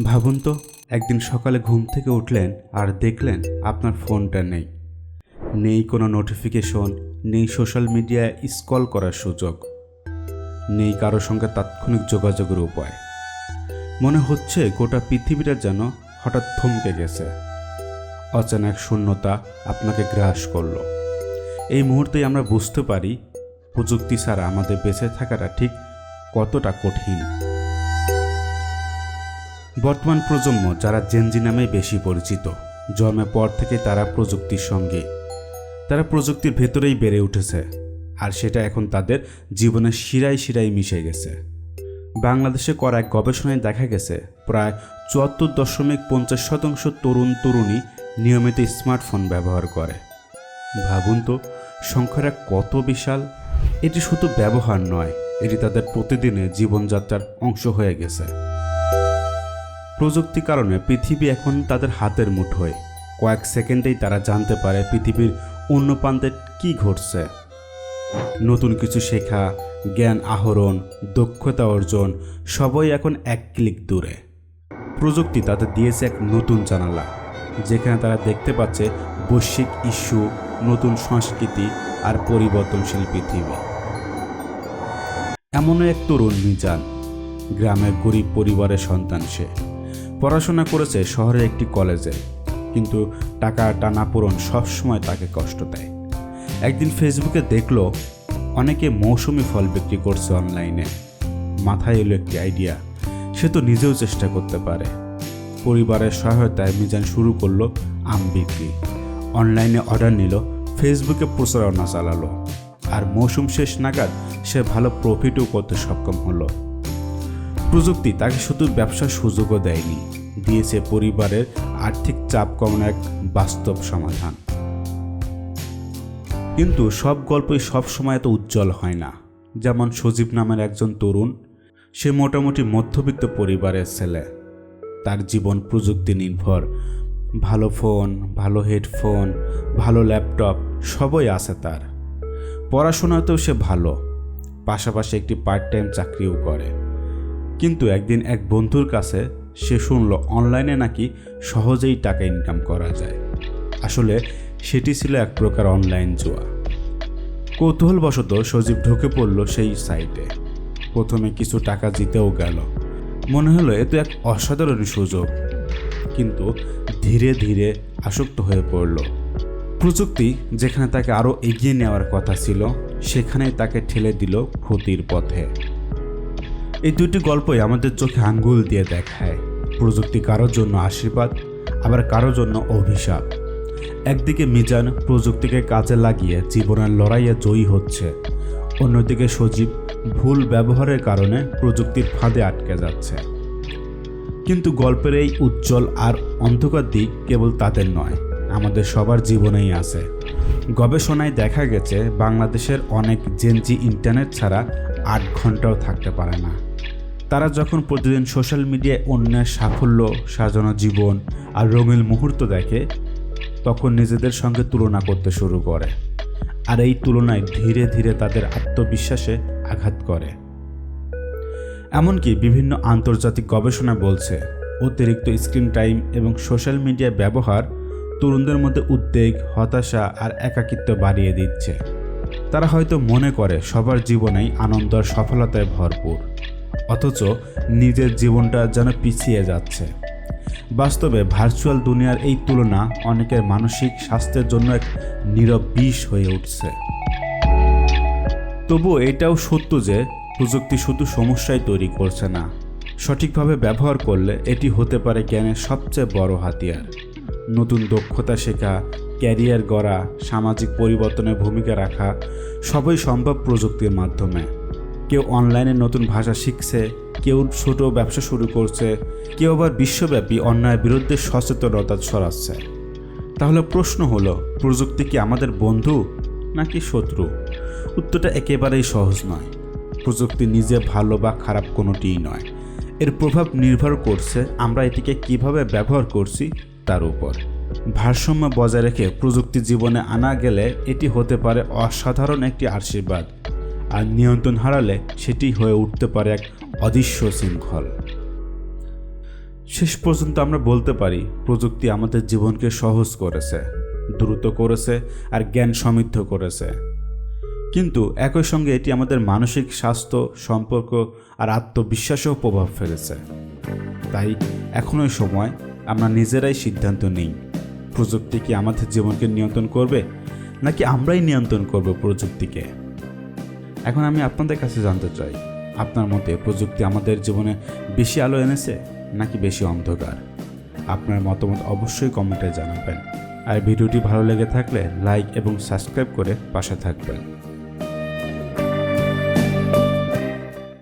ভাবুন তো, একদিন সকালে ঘুম থেকে উঠলেন আর দেখলেন আপনার ফোনটা নেই। নেই কোনো নোটিফিকেশন নেই সোশ্যাল মিডিয়ায় স্কল করার সুযোগ, নেই কারও সঙ্গে তাৎক্ষণিক যোগাযোগের উপায়। মনে হচ্ছে গোটা পৃথিবীটা যেন হঠাৎ থমকে গেছে। অচেনা এক শূন্যতা আপনাকে গ্রাস করল। এই মুহূর্তেই আমরা বুঝতে পারি, প্রযুক্তি ছাড়া আমাদের বেঁচে থাকাটা ঠিক কতটা কঠিন। বর্তমান প্রজন্ম যারা জেনজি নামে বেশি পরিচিত, জন্মের পর থেকে তারা প্রযুক্তির সঙ্গে। তারা প্রযুক্তির ভেতরেই বেড়ে উঠেছে, আর সেটা এখন তাদের জীবনের শিরায় শিরায় মিশে গেছে। বাংলাদেশে করা এক গবেষণায় দেখা গেছে, প্রায় চুয়াত্তর দশমিক পঞ্চাশ শতাংশ তরুণ তরুণী নিয়মিত স্মার্টফোন ব্যবহার করে। ভাবুন তো, সংখ্যাটা কত বিশাল? এটি শুধু ব্যবহার নয়, এটি তাদের প্রতিদিনের জীবনযাত্রার অংশ হয়ে গেছে। প্রযুক্তি কারণে পৃথিবী এখন তাদের হাতের মুঠোয় কয়েক সেকেন্ডেই তারা জানতে পারে পৃথিবীর অন্য প্রান্তে কী ঘটছে। নতুন কিছু শেখা, জ্ঞান আহরণ, দক্ষতা অর্জন, সবই এখন এক ক্লিক দূরে। প্রযুক্তি তাদের দিয়েছে এক নতুন জানালা, যেখানে তারা দেখতে পাচ্ছে বৈশ্বিক ইস্যু, নতুন সংস্কৃতি আর পরিবর্তনশীল পৃথিবী। এমনও এক তরুণ মিজান, গ্রামের গরিব পরিবারের সন্তান সে। পড়াশোনা করেছে শহরের একটি কলেজে, কিন্তু টাকা টানাপূরণ সবসময় তাকে কষ্ট দেয়। একদিন ফেসবুকে দেখল, অনেকে মৌসুমি ফল বিক্রি করছে অনলাইনে। মাথায় এলো একটি আইডিয়া, সে তো নিজেও চেষ্টা করতে পারে। পরিবারের সহায়তায় মিজান শুরু করল আম বিক্রি। অনলাইনে অর্ডার নিল, ফেসবুকে প্রচারণা চালালো। আর মৌসুম শেষ নাগাদ সে ভালো প্রফিটও করতে সক্ষম হলো। প্রযুক্তি তাকে শুধু ব্যবসার সুযোগও দেয়নি, দিয়েছে পরিবারের আর্থিক চাপ কমানোর এক বাস্তব সমাধান। কিন্তু সব গল্পই সব সময় এত উজ্জ্বল হয় না। যেমন সজীব নামের একজন তরুণ, সে মোটামুটি মধ্যবিত্ত পরিবারের ছেলে। তার জীবন প্রযুক্তি নির্ভর। ভালো ফোন, ভালো হেডফোন, ভালো ল্যাপটপ, সবই আছে তার। পড়াশোনাতেও সে ভালো, পাশাপাশি একটি পার্ট টাইম চাকরিও করে। কিন্তু একদিন এক বন্ধুর কাছে সে শুনল, অনলাইনে নাকি সহজেই টাকা ইনকাম করা যায়। আসলে সেটি ছিল এক প্রকার অনলাইন জুয়া। কৌতূহলবশত সজীব ঢুকে পড়ল সেই সাইটে। প্রথমে কিছু টাকা জিতেও গেল। মনে হলো, এ তো এক অসাধারণ সুযোগ। কিন্তু ধীরে ধীরে আসক্ত হয়ে পড়ল। প্রযুক্তি, যেখানে তাকে আরও এগিয়ে নেওয়ার কথা ছিল, সেখানেই তাকে ঠেলে দিল ক্ষতির পথে। এই দুটি গল্পই আমাদের চোখে আঙ্গুল দিয়ে দেখায়। প্রযুক্তি কারোর জন্য আশীর্বাদ, আবার কারোর জন্য অভিশাপ। একদিকে মিজান প্রযুক্তিকে কাজে লাগিয়ে জীবনের লড়াইয়ে জয়ী হচ্ছে, অন্যদিকে সজীব ভুল ব্যবহারের কারণে প্রযুক্তির ফাঁদে আটকে যাচ্ছে। কিন্তু গল্পের এই উজ্জ্বল আর অন্ধকার দিক কেবল তাদের নয়, আমাদের সবার জীবনেই আছে। গবেষণায় দেখা গেছে, বাংলাদেশের অনেক জেনজি ইন্টারনেট ছাড়া আট ঘন্টাও থাকতে পারে না। তারা যখন প্রতিদিন সোশ্যাল মিডিয়ায় অন্যের সাফল্য, সাজানো জীবন আর রঙিন মুহূর্ত দেখে, তখন নিজেদের সঙ্গে তুলনা করতে শুরু করে। আর এই তুলনায় ধীরে ধীরে তাদের আত্মবিশ্বাসে আঘাত করে। এমনকি বিভিন্ন আন্তর্জাতিক গবেষণা বলছে, অতিরিক্ত স্ক্রিন টাইম এবং সোশ্যাল মিডিয়া ব্যবহার তরুণদের মধ্যে উদ্বেগ, হতাশা আর একাকিত্ব বাড়িয়ে দিচ্ছে। তারা হয়তো মনে করে সবার জীবনেই আনন্দ আর সফলতায় ভরপুর। অথচ নিজের জীবনটা যেন পিছিয়ে যাচ্ছে। বাস্তবে ভার্চুয়াল দুনিয়ার এই তুলনা অনেকের মানসিক স্বাস্থ্যের জন্য এক নীরব বিষ হয়ে উঠছে। তবুও এটাও সত্য যে প্রযুক্তি শুধু সমস্যাই তৈরি করছে না। সঠিকভাবে ব্যবহার করলে এটি হতে পারে জ্ঞানের সবচেয়ে বড় হাতিয়ার। নতুন দক্ষতা শেখা, ক্যারিয়ার গড়া, সামাজিক পরিবর্তনে ভূমিকা রাখা সবই সম্ভব প্রযুক্তির মাধ্যমে। কেউ অনলাইনে নতুন ভাষা শিখছে, কেউ ছোট ব্যবসা শুরু করছে, কেউ আবার বিশ্বব্যাপী অন্যায়ের বিরুদ্ধে সচেতনতা ছড়াচ্ছে। তাহলে প্রশ্ন হলো, প্রযুক্তি কি আমাদের বন্ধু নাকি শত্রু? উত্তরটা একেবারেই সহজ নয়। প্রযুক্তি নিজে ভালো বা খারাপ কোনোটিই নয়। এর প্রভাব নির্ভর করছে আমরা এটিকে কীভাবে ব্যবহার করছি তার উপর। ভারসাম্য বজায় রেখে প্রযুক্তি জীবনে আনা গেলে এটি হতে পারে অসাধারণ একটি আশীর্বাদ। আর নিয়ন্ত্রণ হারালে সেটি হয়ে উঠতে পারে এক অদৃশ্য শৃঙ্খল। শেষ পর্যন্ত আমরা বলতে পারি, প্রযুক্তি আমাদের জীবনকে সহজ করেছে, দ্রুত করেছে আর জ্ঞান সমৃদ্ধ করেছে। কিন্তু একই সঙ্গে এটি আমাদের মানসিক স্বাস্থ্য, সম্পর্ক আর আত্মবিশ্বাসেও প্রভাব ফেলেছে। তাই এখনই সময়, আমরা নিজেরাই সিদ্ধান্ত নিই, প্রযুক্তি কি আমাদের জীবনকে নিয়ন্ত্রণ করবে, নাকি আমরাই নিয়ন্ত্রণ করব প্রযুক্তিকে? এখন আমি আপনাদের কাছে জানতে চাই, আপনার মতে প্রযুক্তি আমাদের জীবনে বেশি আলো এনেছে নাকি বেশি অন্ধকার? আপনার মতামত অবশ্যই কমেন্টে জানাবেন। আর ভিডিওটি ভালো লেগে থাকলে লাইক এবং সাবস্ক্রাইব করে পাশে থাকবেন।